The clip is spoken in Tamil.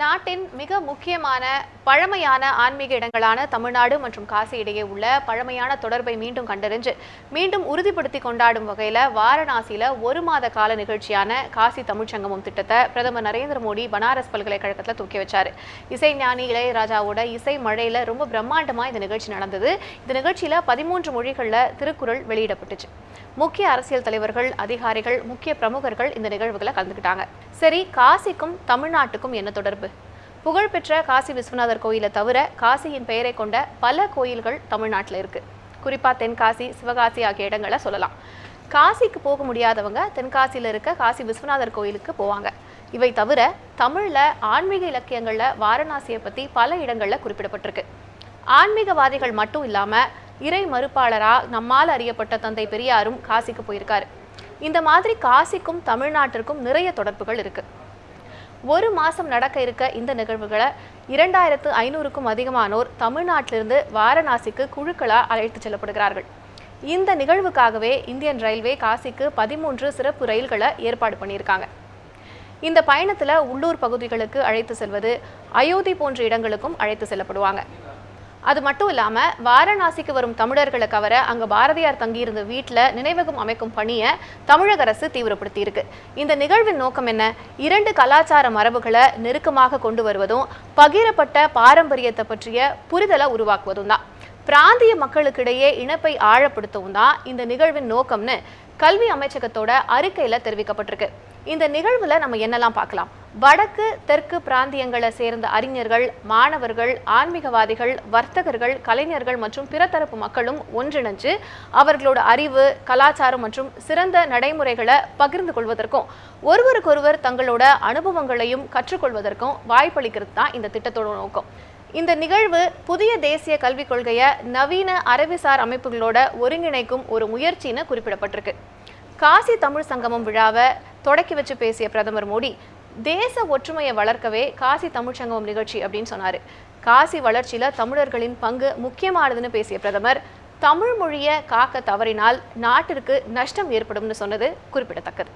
நாட்டின் மிக முக்கியமான பழமையான ஆன்மீக இடங்களான தமிழ்நாடு மற்றும் காசி இடையே உள்ள பழமையான தொடர்பை மீண்டும் கண்டறிஞ்சு மீண்டும் உறுதிப்படுத்தி கொண்டாடும் வகையில் வாரணாசியில் ஒரு மாத கால நிகழ்ச்சியான காசி தமிழ்ச்சங்கமம் திட்டத்தை பிரதமர் நரேந்திர மோடி பனாரஸ் பல்கலைக்கழகத்தில் தூக்கி வச்சார். இசை ஞானி இளையராஜாவோட இசை மழையில் ரொம்ப பிரம்மாண்டமாக இந்த நிகழ்ச்சி நடந்தது. இந்த நிகழ்ச்சியில் பதிமூன்று மொழிகளில் திருக்குறள் வெளியிடப்பட்டுச்சு. முக்கிய அரசியல் தலைவர்கள் அதிகாரிகள் முக்கிய பிரமுகர்கள் இந்த நிகழ்வுகளை கலந்துக்கிட்டாங்க. சரி காசிக்கும் தமிழ்நாட்டுக்கும் என்ன தொடர்பு? புகழ்பெற்ற காசி விஸ்வநாதர் கோயிலை தவிர காசியின் பெயரை கொண்ட பல கோயில்கள் தமிழ்நாட்டில் இருக்குது குறிப்பாக தென்காசி சிவகாசி ஆகிய இடங்களை சொல்லலாம். காசிக்கு போக முடியாதவங்க தென்காசியில் இருக்க காசி விஸ்வநாதர் கோயிலுக்கு போவாங்க. இவை தவிர தமிழில் ஆன்மீக இலக்கியங்களில் வாரணாசியை பற்றி பல இடங்களில் குறிப்பிடப்பட்டிருக்கு. ஆன்மீகவாதிகள் மட்டும் இல்லாமல் இறை மறுப்பாளராக நம்மால் அறியப்பட்ட தந்தை பெரியாரும் காசிக்கு போயிருக்காரு. இந்த மாதிரி காசிக்கும் தமிழ்நாட்டிற்கும் நிறைய தொடர்புகள் இருக்குது ஒரு மாதம் நடக்க இருக்க இந்த நிகழ்வுகளை இரண்டாயிரத்து ஐநூறுக்கும் அதிகமானோர் தமிழ்நாட்டிலிருந்து வாரணாசிக்கு குழுக்களாக அழைத்து செல்லப்படுகிறார்கள். இந்த நிகழ்வுக்காகவே இந்தியன் ரயில்வே காசிக்கு பதிமூன்று சிறப்பு ரயில்களை ஏற்பாடு பண்ணியிருக்காங்க. இந்த பயணத்தில் உள்ளூர் பகுதிகளுக்கு அழைத்து செல்வது அயோத்தி போன்ற இடங்களுக்கும் அழைத்து செல்லப்படுவாங்க. அது மட்டும் இல்லாமல் வாரணாசிக்கு வரும் தமிழர்களை கவர அங்கே பாரதியார் தங்கியிருந்த வீட்டில் நினைவகம் அமைக்கும் பணியை தமிழக அரசு தீவிரப்படுத்தி இருக்கு இந்த நிகழ்வின் நோக்கம் என்ன? இரண்டு கலாச்சார மரபுகளை நெருக்கமாக கொண்டு வருவதும் பகிரப்பட்ட பாரம்பரியத்தை பற்றிய புரிதலை உருவாக்குவதும் தான். பிராந்திய மக்களுக்கிடையே இணைப்பை ஆழப்படுத்தவும் தான் இந்த நிகழ்வின் நோக்கம்னு கல்வி அமைச்சகத்தோட அறிக்கையில் தெரிவிக்கப்பட்டிருக்கு. இந்த நிகழ்வில் நம்ம என்னெல்லாம் பார்க்கலாம்? வடக்கு தெற்கு பிராந்தியங்களை சேர்ந்த அறிஞர்கள் மாணவர்கள் ஆன்மீகவாதிகள் வர்த்தகர்கள் கலைஞர்கள் மற்றும் பிற தரப்பு மக்களும் ஒன்றிணைஞ்சு அவர்களோட அறிவு கலாச்சாரம் மற்றும் சிறந்த நடைமுறைகளை பகிர்ந்து கொள்வதற்கும் ஒருவருக்கொருவர் தங்களோட அனுபவங்களையும் கற்றுக்கொள்வதற்கும் வாய்ப்பளிக்கிறது தான் இந்த திட்டத்தோட நோக்கம். இந்த நிகழ்வு புதிய தேசிய கல்விக் கொள்கையை நவீன அறிவுசார் அமைப்புகளோட ஒருங்கிணைக்கும் ஒரு முயற்சின்னு குறிப்பிடப்பட்டிருக்கு. காசி தமிழ் சங்கமம் விழாவை தொடக்கி வச்சு பேசிய பிரதமர் மோடி தேச ஒற்றுமையை வளர்க்கவே காசி தமிழ்ச்சங்கம் நிகழ்ச்சி அப்படின்னு சொன்னாரு. காசி வளர்ச்சியில தமிழர்களின் பங்கு முக்கியமானதுன்னு பேசிய பிரதமர் தமிழ் மொழியை காக்க தவறினால் நாட்டிற்கு நஷ்டம் ஏற்படும்னு சொன்னது குறிப்பிடத்தக்கது.